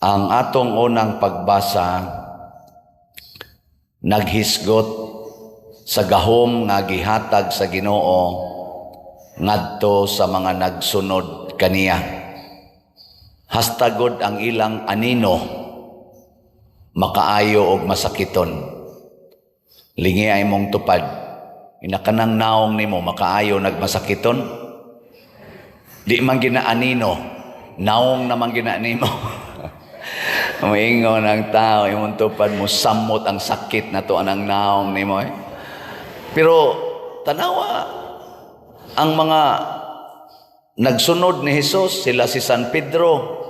Ang atong unang pagbasa naghisgot sa gahom nga gihatag sa Ginoo ngadto sa mga nagsunod kaniya. Hastagod ang ilang anino makaayo og masakiton. Lingi ay mong tupad. Inakanang naong nimo makaayo nagmasakiton. Di man ginaanino, naong naman ginanimo. Umingon ang tao, imong mo samot ang sakit na to anang naong nimo eh. Pero tanawa ang mga nagsunod ni Jesus, sila si San Pedro,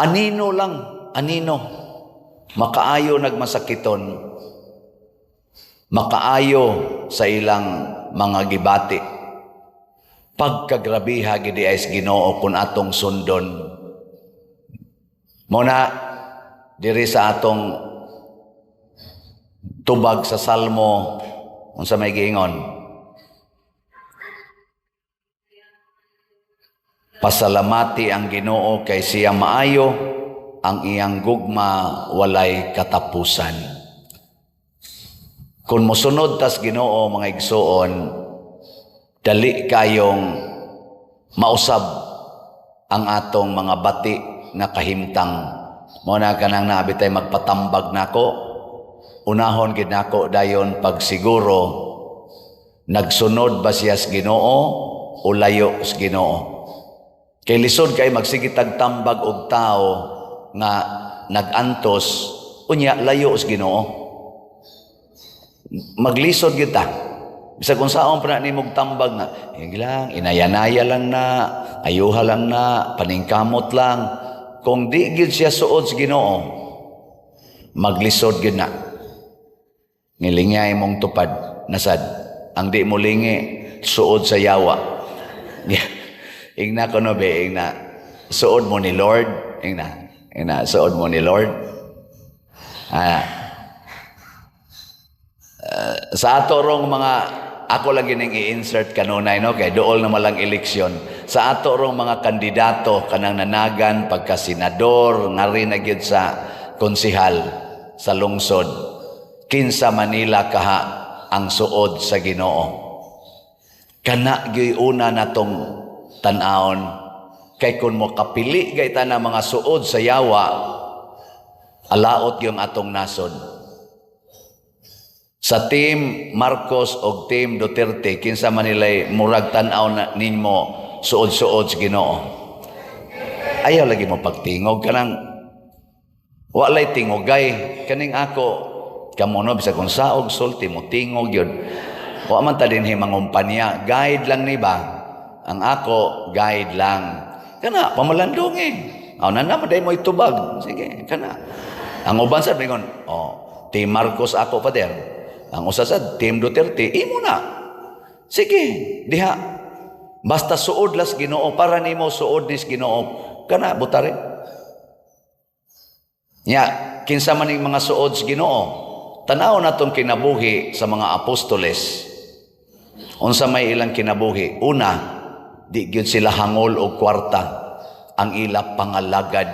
anino lang, anino. Makaayo nagmasakiton. Makaayo sa ilang mga gibati. Pagkagrabiha gidi ay Ginoo kun atong sundon. Muna diri sa atong tubag sa Salmo unsa may giingon Pasalamati ang Ginoo kay siya maayo ang iyang gugma walay katapusan. Kung mosunod tas Ginoo mga igsoon, dali kayong mausab ang atong mga bati nga kahimtang. Mo na kanang nabi tay magpatambag nako. Unahon gid nako dayon pag siguro nagsunod ba siya sa Ginoo o layo sa Ginoo. Kay lisod kay magsigitag tambag og tao nga nagantos unya layo sa Ginoo. Maglisod gyud ta. Bisag kung saon pa na nimog tambag nga, eh lang, inayanaya lang na, ayuha lang na, paningkamot lang. Kung di gyud siya suod sa Ginoo, maglisod gyud na. Ngilingay mong tupad, nasad. Ang di mo lingi, suod sa yawa. Ingna ko no be, ingna. Suod mo ni Lord. Ingna. Ingna, suod mo ni Lord. Ah, uh, sa ato rong mga ako lagi ning i-insert kanunay no kay dool na malang eleksyon sa ato rong mga kandidato kanang nanagan pagka senador ngari na gyud sa konsihal sa lungsod. Kinsa Manila kaha ang suod sa Ginoo. Kana gyud una natong tan-aon. Kay kun mo kapili gay na mga suod sa yawa alaot yung atong nasod. Sa team Marcos o team Duterte kinsa man nilay murag tan-aw na ninmo suod-suod sa Ginoo. Ayaw lagi mo pagtingog kanang walay tingogay kaning ako kamo no bisag kung saog sulti mo tingog yun. Wa man ta dinhi mangumpanya guide lang ni ba? Ang ako guide lang. Kana pamalandungin. Aw na naman day mo itubag. Sige kana. Ang uban sa bingon oh team Marcos ako pa der ang usasad, Team Duterte, imo na. Sige, diha. Basta suod las ginoo, para nimo suod nis ginoo, kana butari. Nya, kinsa man ning mga suod sa ginoo, tanaw natong kinabuhi sa mga apostoles. Unsa may ilang kinabuhi? Una, di gyud sila hangol og kwarta. Ang ila pangalagad,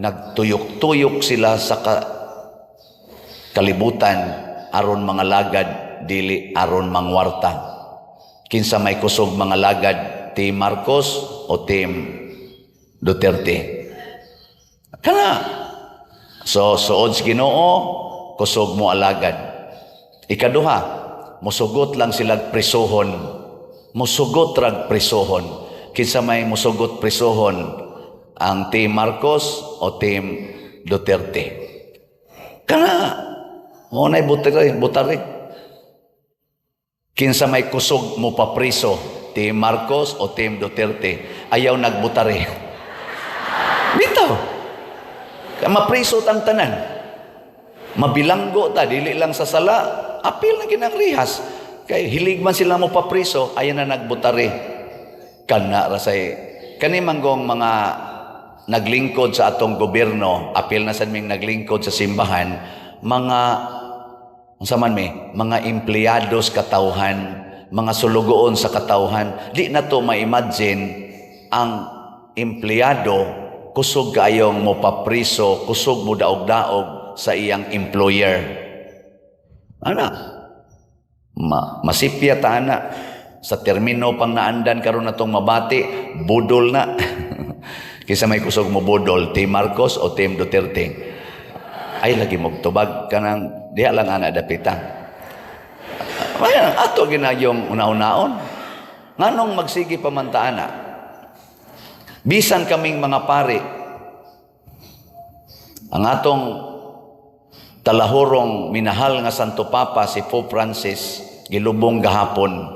nagtuyok-tuyok sila sa ka kalibutan aron mga lagad dili aron mangwarta kinsa may kusog mga lagad team Marcos o team Duterte? Kana. So suod sa Ginoo kusog mo alagad ikaduha musugot lang sila prisohon musugot rag prisohon kinsa may musugot prisohon ang team Marcos o team Duterte? Kana. Mo na butari, butari. Kinsa may kusog mo papriso, Team Marcos o Team Duterte, ayaw nagbutari. Bitaw. Kaya mapriso tang tanan. Mabilanggo ta, dili lang sa sala, apil na kinangrihas. Kay hilig man sila mo papriso, ayaw na nagbutari. Kana rasay. Kani manggong mga naglingkod sa atong gobyerno, apil na sa naglingkod sa simbahan, mga unsa man may mga empleyados katawhan mga sulugoon sa katawhan di na to ma-imagine ang empleyado kusog kayong mo papriso, kusog mo daog-daog sa iyang employer. Ana, ma masipya ta ana sa termino pang naandan karon natong mabati, budol na. Kisa may kusog mo budol, Team Marcos o Team Duterte. Ay lagi mo tubag kanang diha lang ana dapita. Ayan, ato ginayong una-unaon. Nganong magsigi pamantaana? Bisan kaming mga pari, ang atong talahurong minahal nga Santo Papa si Pope Francis gilubong gahapon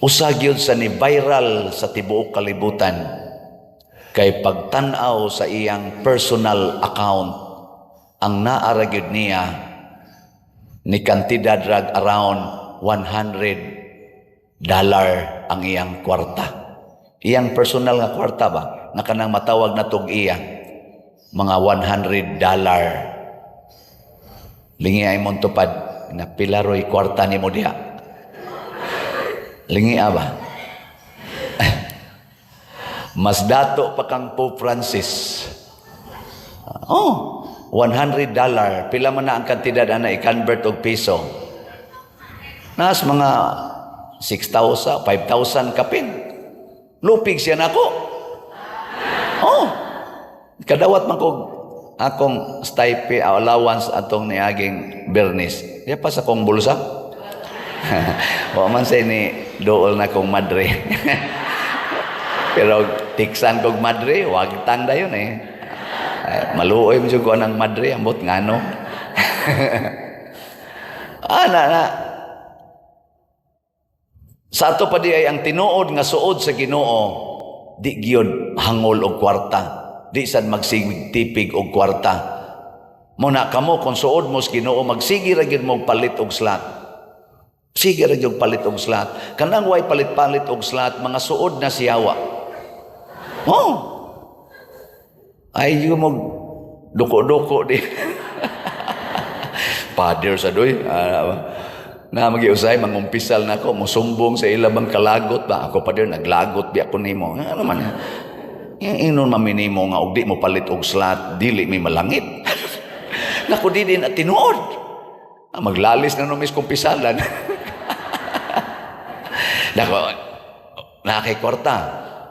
usag yun sa ni viral sa tibuok kalibutan kay pagtanaw sa iyang personal account ang naara gyud niya ni kantidad rag around 100 dollar ang iyang kwarta. Iyang personal nga kwarta ba? Nga kanang matawag na tug iya. Mga 100 dollar. Lingi ay mong tupad. Na pilaroy kwarta ni mo diha. Lingi ba mas dato pa kang Pope Francis. Oh 100 dollar pila man na ang kantidad ana i-convert og piso nas mga 6,000 5,000 kapin lupig siya nako oh kadawat man kog akong stipend allowance atong niaging Bernis. Diya pa sa kong bulsa. Wa man say ni dool na kong madre. Pero tiksan kog madre, wag tanda yun eh. Maluoy mo ko ng madre, ambot ngano. Ana na. Sa ato pa di ay ang tinuod nga suod sa Ginoo, di gyud hangol og kwarta di sad magsigtipig og kwarta. Muna kamo kung suod mo sa Ginoo magsigi ra gyud mo palit og slot. Sige ra gyud palit og slot. Kanang way palit-palit og slot mga suod na siyawa. Oh. Ay yung mo duko-duko di. Father sa doy. Uh, na magiusay mangumpisal na ako musumbong sa ilabang kalagot ba ako pa din naglagot bi ako nimo ano man yung inon maminimo nga og di mo palit og slot, dili mi malangit. Naku di din at tinuod. Ah, maglalis na numis kong pisalan. Naku, nakay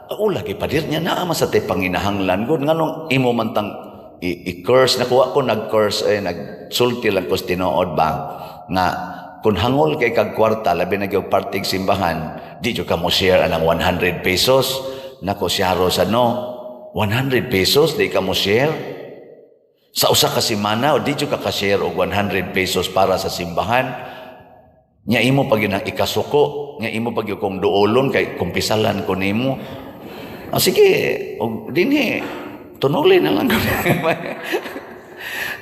kwarta. O lagi pa din niya na sa te panginahanglan gud nganong imo man tang i-curse nakuha ko nag-curse eh nagsulti lang ko tinuod ba? Nga kung hangol kay kag kwarta labi na gyud partig simbahan di jud ka mo share anang 100 pesos. Nako siyaro sa no? 100 pesos di ka mo share? Sa usa ka semana o di jud ka ka-share og 100 pesos para sa simbahan? Nya imo pag yun ang ikasuko nya imo pag yun kong duolon kay kumpisalan ko nimo ah, sige. Og dinhi tunulin na lang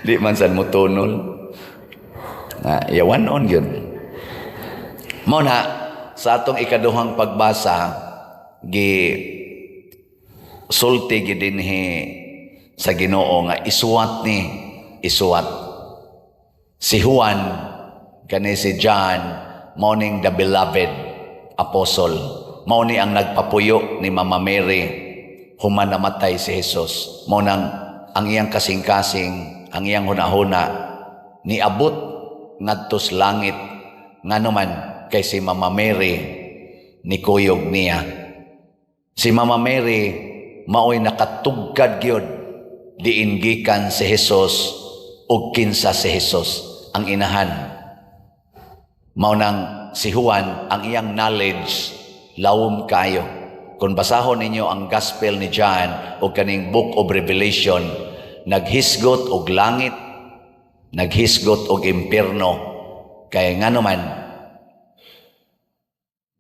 di man san mo tunol. Na yawan on yun. Mo na sa atong ikaduhang pagbasa gi sulti gid dinhi sa Ginoo nga isuwat ni isuwat. Si Juan kani si John morning the beloved apostle mao ni ang nagpapuyo ni Mama Mary. Human namatay si Jesus. Mao nang ang iyang kasing-kasing ang iyang hunahuna niabot ngadto sa langit ngano man kay si Mama Mary ni kuyog niya. Si Mama Mary maoy nakatugkad gyud diin gikan si Hesus ug kinsa si Hesus ang inahan. Mao nang si Juan ang iyang knowledge lawom kayo kung basahon ninyo ang gospel ni John o kaning book of Revelation naghisgot og langit naghisgot og impierno kay ngano man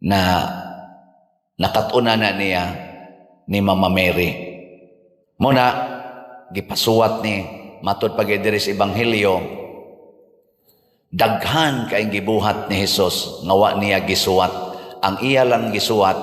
na nakatuna na niya ni Mama Mary. Muna, gipasuwat ni matod pag diri sa ebanghelyo daghan kay gibuhat ni Hesus nga wa niya gisuwat ang iya lang gisuwat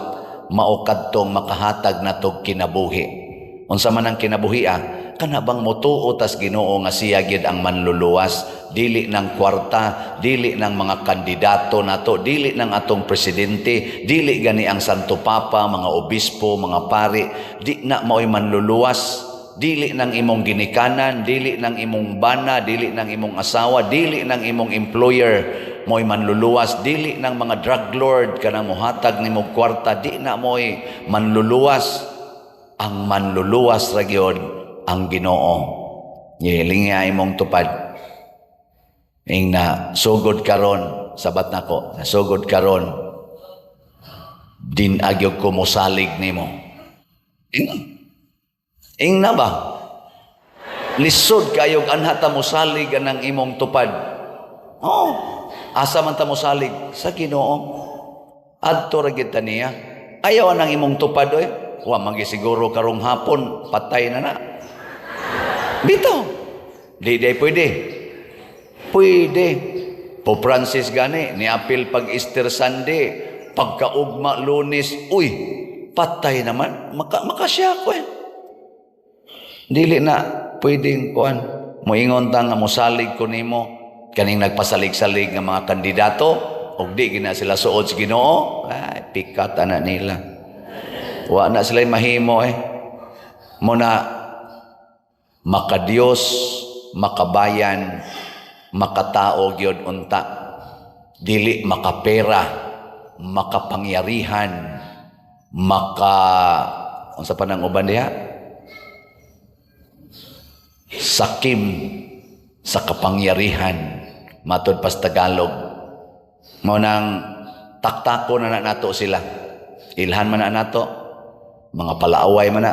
mao kadtong makahatag natog kinabuhi. Unsa man ang kinabuhi ah kana bang motuo tas Ginoo nga siya gid ang manluluwas. Dili ng kwarta, dili ng mga kandidato nato, dili ng atong presidente, dili gani ang Santo Papa, mga obispo, mga pari, di na mao'y manluluwas, dili ng imong ginikanan, dili ng imong bana, dili ng imong asawa, dili ng imong employer, mo'y manluluwas, dili ng mga drug lord kanang mohatag nimo kwarta, di na mo'y manluluwas. Ang manluluwas ra ang Ginoo. Yiling nga imong tupad. Ing na sugod karon sabat nako, na sugod karon din agyog ko mosalig nimo. Ing, ing na ba? Lisod kayog anha ta mosalig anang imong tupad. Oh, asa man ta mosalig sa Ginoo. Adto ra gid niya. Ayaw anang imong tupad oy. Wa magi siguro karong hapon patay na na. Bitaw. Di di pwede. Pwede. Po Francis gani, ni apil pag Easter Sunday, pagkaugma lunes, uy, patay naman. Maka, makasya ko eh. Dili na, pwedeng kuan. Moingon ta nga mosalig ko nimo kaning nagpasalig-salig nga mga kandidato og di gina sila suod sa Ginoo ay pikat na nila. Wa na sila mahimo eh. Mo na makadiyos makabayan makatao gyud unta. Dili makapera makapangyarihan maka unsa pa nang uban diha? Sakim sa kapangyarihan matod pas Tagalog. Mao nang taktako na na nato sila. Ilhan man na nato. Mga palaaway man na.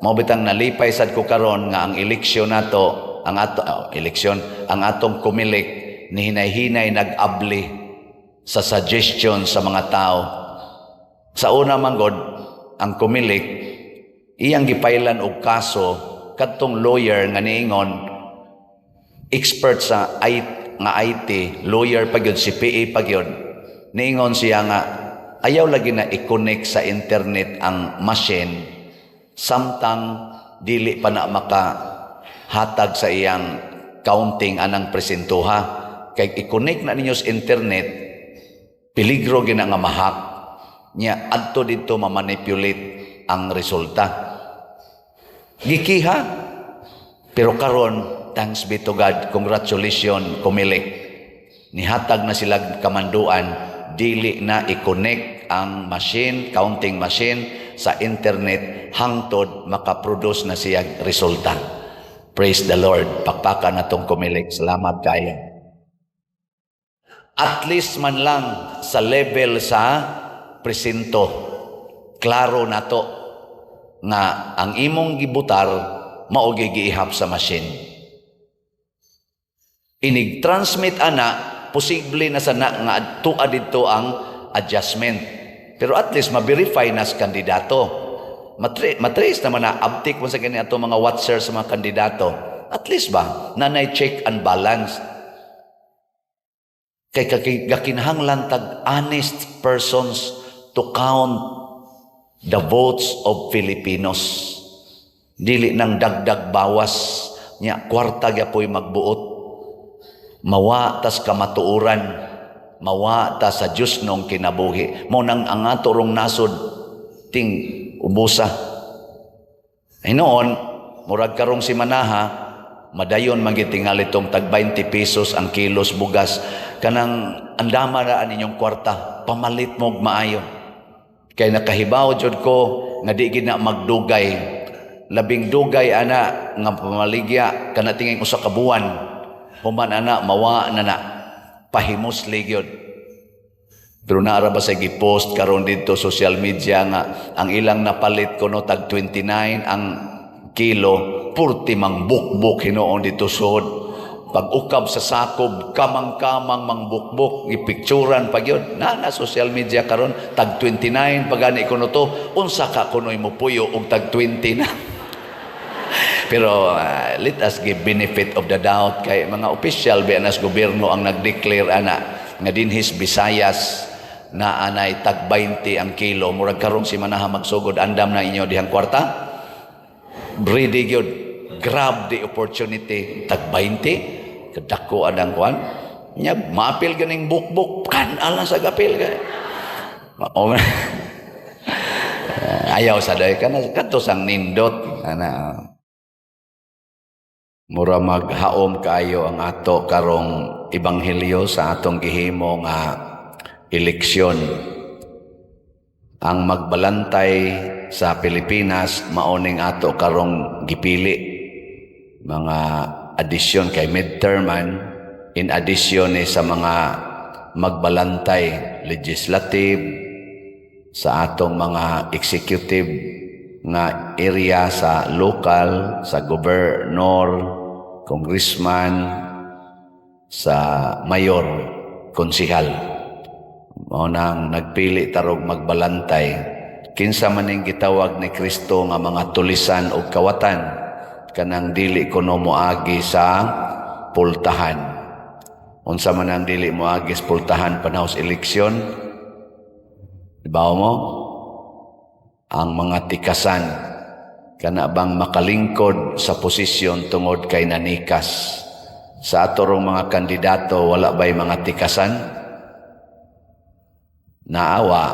Mao bitang nalipay sad ko karon nga ang eleksyon nato ang ato oh, eleksyon ang atong kumilik ni hinay-hinay nag-abli sa suggestion sa mga tao. Sa una manggod ang kumilik iyang gipailan og kaso kadtong lawyer nga niingon expert sa I, nga IT lawyer pa gyud CPA pa gyud. Niingon siya nga ayaw lagi na i-connect sa internet ang machine. Samtang dili pa na maka hatag sa iyang counting anang presentuha kay i-connect na ninyo sa internet peligro gina nga mahak. Nya adto dito mamanipulate ang resulta. Gikiha pero karon thanks be to God. Congratulations kumilik nihatag na sila kamanduan. Dili na i-connect ang machine counting machine sa internet hangtod makaproduce na siya resulta. Praise the Lord. Pakpakan natong kumilik salamat kayo. At least man lang sa level sa presinto klaro na to nga ang imong gibutar mao giihap sa machine inig transmit ana posible na sana nga tuwa dito ang adjustment. Pero at least ma-verify na sa kandidato. Matre, matrace naman na uptick mo sa kanya ato mga watchers sa mga kandidato. At least ba nanay check and balance. Kay gakinahanglan tag honest persons to count the votes of Filipinos. Dili nang dagdag bawas. Nya kwarta gyapoy magbuot mawa tas kamatuoran. Mawa ta sa Dios nung kinabuhi. Mo nang ang ato rong nasod ting ubusa. Ay noon murag karong si manaha madayon magitingal itong tag 20 pesos ang kilos bugas. Kanang andama ra ninyong kwarta pamalit mo maayo. Kay nakahibaw jud ko nga di gid na magdugay. Labing dugay ana nga pamaligya kana tingin usa ka buwan human ana mawa na na. Pahimusli gyud pero naara ba sa gipost karon dito social media nga ang ilang napalit kuno tag 29 ang kilo purti mang bukbuk hinoon dito sud. Pag ukab sa sakob kamang-kamang mang bukbuk ipikturan pag yun na na social media karon tag 29 pagani kuno to unsa ka kunoy mo puyo og tag 20 na pero uh, let us give benefit of the doubt. Kay mga official bianas gobyerno ang nag-declare ana nga dinhis Visayas na anay tag 20 ang kilo. Murag karon si manaha magsugod andam na inyo dihang kwarta. Ready gyud grab the opportunity. Tag 20 kadako adang kwan. Nya maapil ganing bukbuk. Kan alang sa gapil ka. O, ayaw sa day. Kana kadto sang nindot. Ana. Mura maghaom kayo ang ato karong ebanghelyo sa atong gihimo nga eleksyon. Ang magbalantay sa Pilipinas maoning ato karong gipili mga addition kay midterman in addition ni sa mga magbalantay legislative sa atong mga executive nga area sa local, sa gobernador, congressman, sa mayor, konsihal. Mao nang nagpili tarog magbalantay. Kinsa man ning gitawag ni Kristo nga mga tulisan o kawatan kanang dili kuno moagi sa pultahan. Unsa man ang dili moagi sa pultahan panahos eleksyon? Dibaw mo? Ang mga tikasan kana bang makalingkod sa posisyon tungod kay nanikas. Sa atorong mga kandidato wala ba'y mga tikasan? Naawa.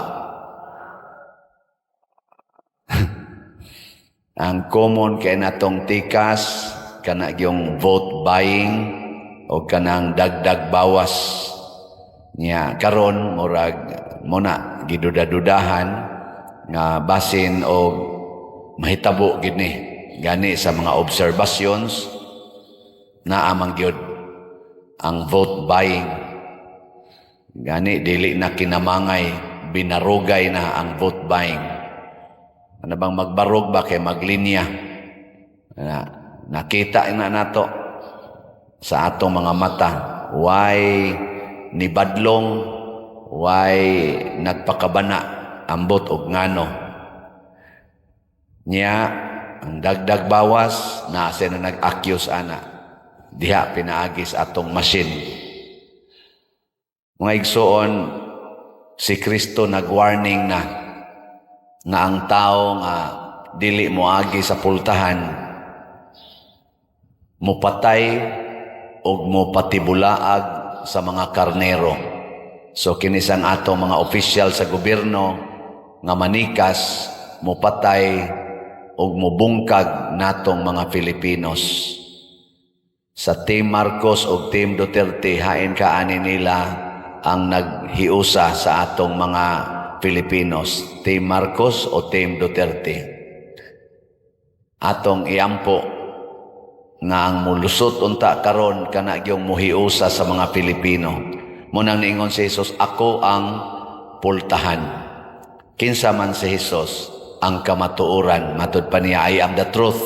Ang common kay natong tikas kana yung vote buying o kanang dagdag bawas niya karon murag muna giduda-dudahan nga basin o mahitabo gid ni gani sa mga observations na amang gyud ang vote buying. Gani dili na kinamangay binarugay na ang vote buying. Ano bang magbarog ba kay maglinya? Na, nakita na nato sa atong mga mata. Why nibadlong? Why nagpakabana ambot og ngano niya ang dagdag bawas na sa na nag-accuse ana. Diha pinaagis atong machine mga igsoon si Kristo nag-warning na nga ang tao nga dili moagi sa pultahan mupatay og mupatibulaag sa mga karnero. So kinisang ato mga opisyal sa gobyerno nga manikas mupatay og mubungkag natong mga Filipinos. Sa Team Marcos o Team Duterte hain kaani nila ang naghiusa sa atong mga Filipinos Team Marcos o Team Duterte. Atong iampo nga ang mulusot unta karon kana gyung muhiusa sa mga Pilipino munang niingon si Jesus ako ang pultahan. Kinsa man si Jesus ang kamatuoran. Matud pa niya I am the truth.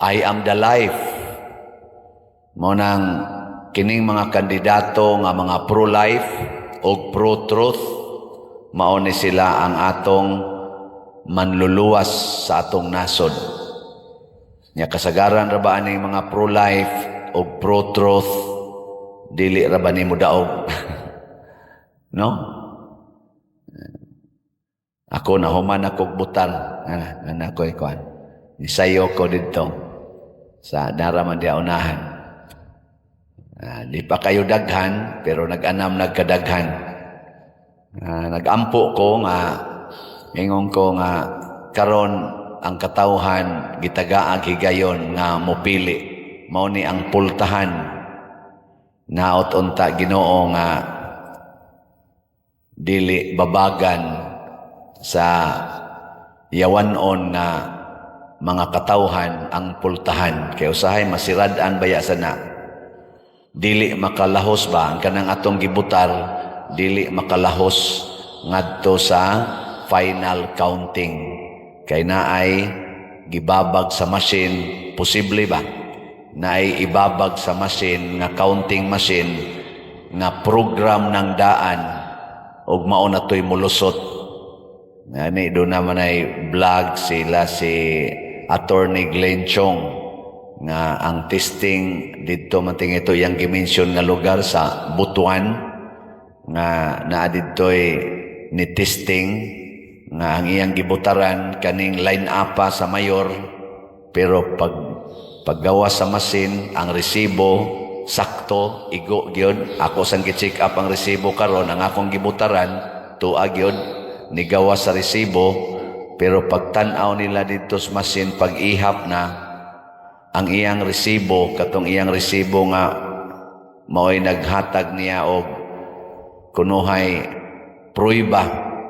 I am the life. Mo nang kining mga kandidato nga mga pro-life o pro-truth mao ni sila ang atong manluluwas sa atong nasod. Nya kasagaran ra ba aning mga pro-life o pro-truth? Dili ra ba nimo daog? No ako na human ako butar ana ana ko ikuan nisayo ko didto sa naraman di unahan ah, di pa kayo daghan pero nag-anam nagkadaghan. Ah, nagampo ko nga ingon ko nga karon ang katawhan gitagaag higayon nga mopili. Mao ni ang pultahan. Naot unta Ginoo nga dili babagan sa yawanon na mga katawhan ang pultahan. Kay usahay masirad-an baya sana dili makalahos ba ang kanang atong gibutar? Dili makalahos ngadto sa final counting. Kay naay gibabag sa machine posible ba? Naay ibabag sa machine nga counting machine nga program ng daan ug mao na toy mulusot Ngani do naman ay vlog sila si Attorney Glenn Chong nga ang testing dito mating ito yang gimension nga lugar sa Butuan nga naa ditoy ni testing nga ang iyang gibutaran kaning line up sa mayor pero pag Paggawa sa masin, ang resibo, sakto, igo gyud. Ako sang gi-check up ang resibo karon, ang akong gibutaran, tuag gyud, nigawa sa resibo, pero pagtan-aw nila dito sa masin, pag-ihap na, ang iyang resibo, katong iyang resibo nga, mao'y naghatag niya og kunuhay pruiba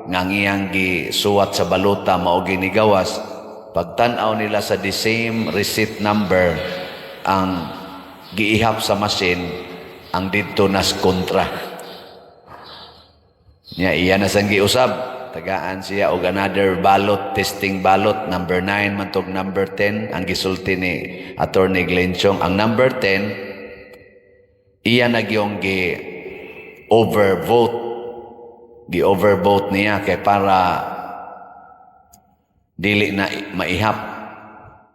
nga ang iyang gisuwat sa balota mao ginigawas. Pagtan-aw nila sa the same receipt number ang giihap sa machine ang didto nas kontra. Niya iya na sang giusab tagaan siya og another ballot testing ballot number 9 man tog number 10 ang gisulti ni attorney Glenchong ang number 10 iya na gyong gi overvote gi overvote niya kay para dili na maihap.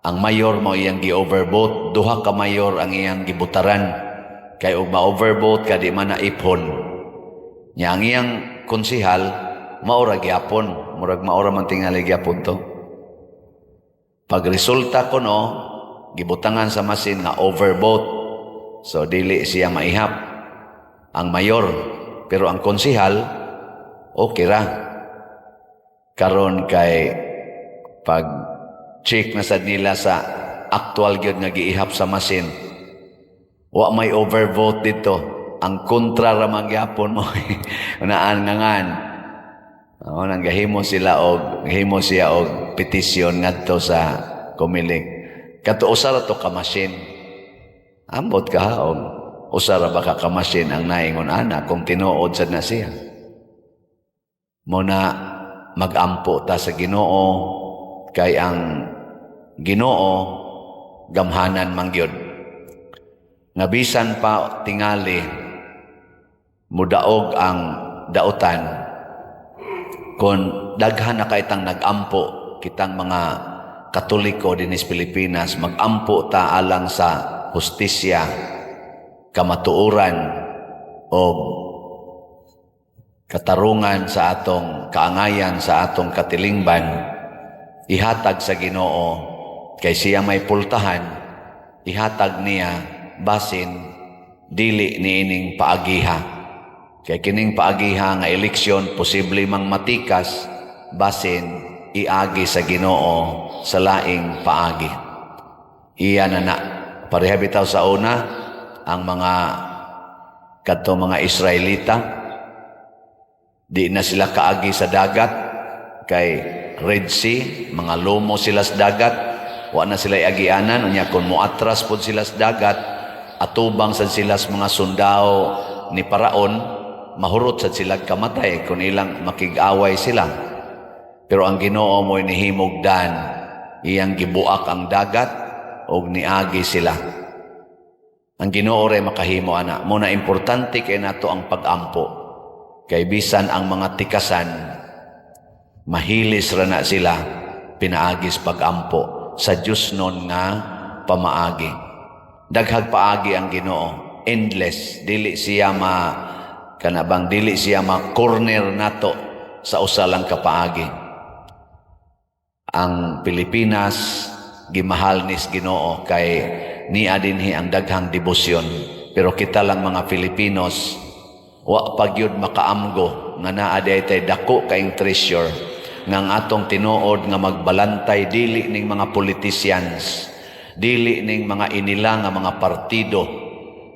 Ang mayor mo iyang gi overvote duha ka mayor ang iyang gibutaran. Kay ug ma-overvote ka di man naipon nya ang iyang konsihal maura gyapon. Murag maura man tingali gyapon to. Pag resulta ko no gibutangan sa masin nga overvote so dili siya maihap. Ang mayor pero ang konsihal okay ra. Karon kay pag check na sad nila sa actual gyud nga giihap sa masin wa may overvote dito. Ang kontra ra magyapon mo unaan nga Oo, nang gahimo sila og gahimo siya og petisyon ngadto sa Comelec. Kato usara to ka machine. Ambot ka ha, og usara ba ka ka machine ang naingon ana kung tinuod sad na siya. Muna magampo ta sa Ginoo kay ang Ginoo gamhanan mangyod. Nga bisan pa tingali mudaog ang dautan kung daghan na kaitang nagampo kitang mga katoliko din sa Pilipinas magampo ta alang sa hustisya kamatuoran o katarungan sa atong kaangayan sa atong katilingban ihatag sa Ginoo kay siya may pultahan ihatag niya basin dili niining paagiha kay kining paagiha nga eleksyon posible mang matikas basin iagi sa Ginoo sa laing paagi. Iya na na. Pareha sa una ang mga kadto mga Israelita. Di na sila kaagi sa dagat. Kay Red Sea mga lumo sila sa dagat. Wa na sila agianan unya kun moatras pod sila sa dagat. Atubang sad sila sa mga sundao ni Paraon mahurot sad sila kamatay kung ilang makig-away sila. Pero ang Ginoo mo nihimugdan iyang gibuak ang dagat og niagi sila. Ang Ginoo ray makahimo ana mo na importante kay nato ang pag-ampo. Kay bisan ang mga tikasan mahilis ra na sila pinaagis pag-ampo sa Dios nun nga pamaagi. Daghag paagi ang Ginoo endless dili siya ma kanabang dili siya ma corner nato sa usa lang ka paagi ang Pilipinas gimahal nis Ginoo kay niya dinhi ang daghang debosyon. Pero kita lang mga Filipinos wa pagyud makaamgo nga naa tay dako kaing treasure nga ang atong tinuod nga magbalantay dili ning mga politicians dili ning mga inila nga mga partido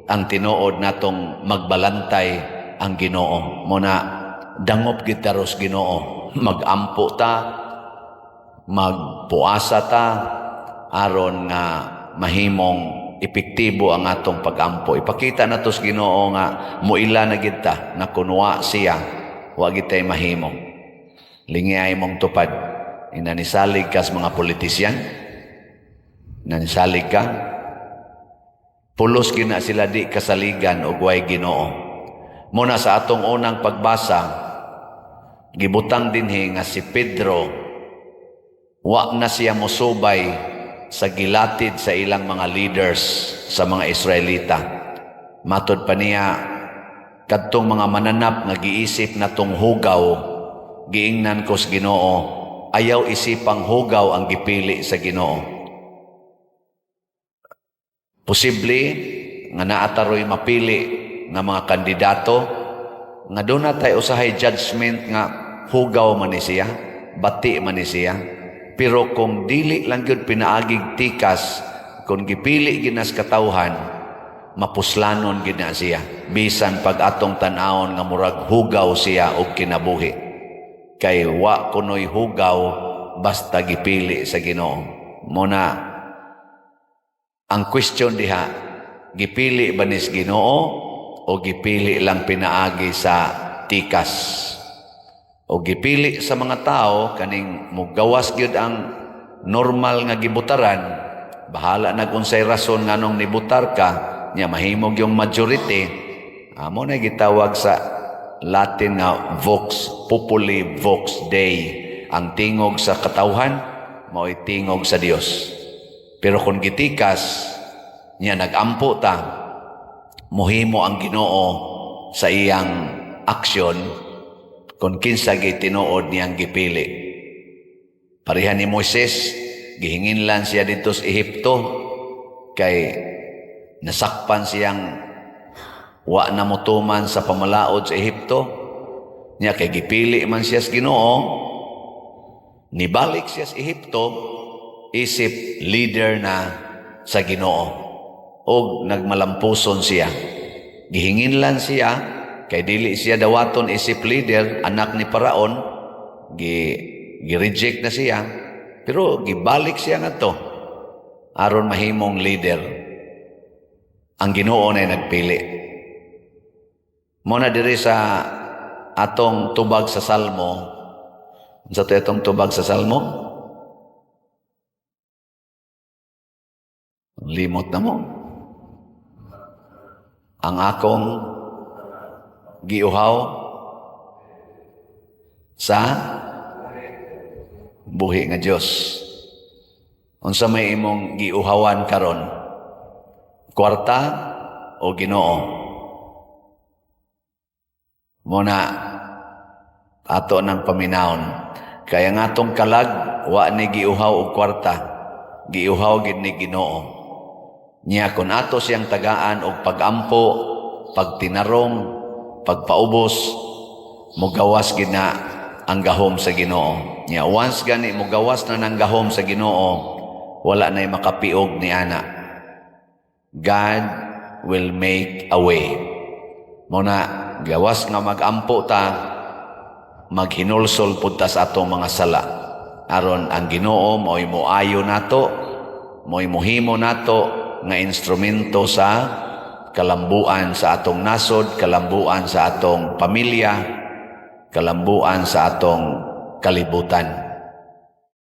ang tinuod natong magbalantay ang Ginoo mo na dangop gitaros Ginoo magampo ta magpuasa ta aron nga mahimong epektibo ang atong pagampo. Ipakita na tos Ginoo nga muila na gid ta na kunwa siya wa gid tay mahimo. Lingay mong tupad. Inanisalig ka sa mga politisyan. Inanisalig ka. Pulos gina sila di kasaligan og way Ginoo. Muna sa atong unang pagbasa, gibutang dinhi nga si Pedro wa na siya mosubay sa gilatid sa ilang mga leaders sa mga Israelita. Matod pa niya, kadtong mga mananap nga giisip na tong hugaw, giingnan ko sa ginoo, ayaw isipang hugaw ang gipili sa ginoo. Posible nga naataroy mapili nga mga kandidato nga doon na tayo usahay judgment nga hugaw man ni siya, bati man ni siya. Pero kung dili lang yun pinaagig tikas, kung gipili ginas katawhan, mapuslanon gid na siya. Bisan pag atong tan-awon nga murag hugaw siya og kinabuhi. Kay wa kunoy hugaw basta gipili sa Ginoo. Muna ang question diha, gipili ba nis Ginoo o gipili lang pinaagi sa tikas? O gipili sa mga tao kaning mugawas gyud ang normal nga gibutaran, bahala na kung say rason nga nung nibutar ka, nya mahimog yung majority, amo na gitawag sa Latin nga vox populi vox dei. Ang tingog sa katawhan, mao'y tingog sa Dios. Pero kung gitikas, niya nagampo ta, muhimo ang ginoo sa iyang aksyon kung kinsa gitinuod niyang gipili. Parihan ni Moises, gihingin lang siya dito sa Ehipto, kay nasakpan siyang wa na mutuman sa pamalaod sa Ehipto, niya kay gipili man siya sa ginoo, nibalik siya sa Ehipto, isip leader na sa Ginoo o nagmalampuson siya. Gihingin lang siya kay dili siya dawaton isip leader anak ni Paraon gi gi-reject na siya pero gibalik siya ngadto aron mahimong leader. Ang Ginoo na nagpili. Muna diri sa atong tubag sa Salmo. Sa to itong tubag sa Salmo? Limot na mo. Ang akong giuhaw sa buhi nga Dios. Unsa may imong giuhawan karon? Kwarta o Ginoo? Muna ato ng paminawon. Kaya nga tong kalag wa ni giuhaw og kwarta. Giuhaw gid ni Ginoo. Niya kun ato siyang tagaan og pagampo, pagtinarong, pagpaubos, mugawas gid na ang gahom sa Ginoo. Niya once gani mugawas na ng gahom sa Ginoo, wala na makapiog ni ana. God will make a way. Muna gawas nga magampo ta, maghinulsol pud ta sa atong mga sala. Aron ang Ginoo mo'y moayo nato, mo'y mohimo nato nga instrumento sa kalambuan sa atong nasod, kalambuan sa atong pamilya, kalambuan sa atong kalibutan.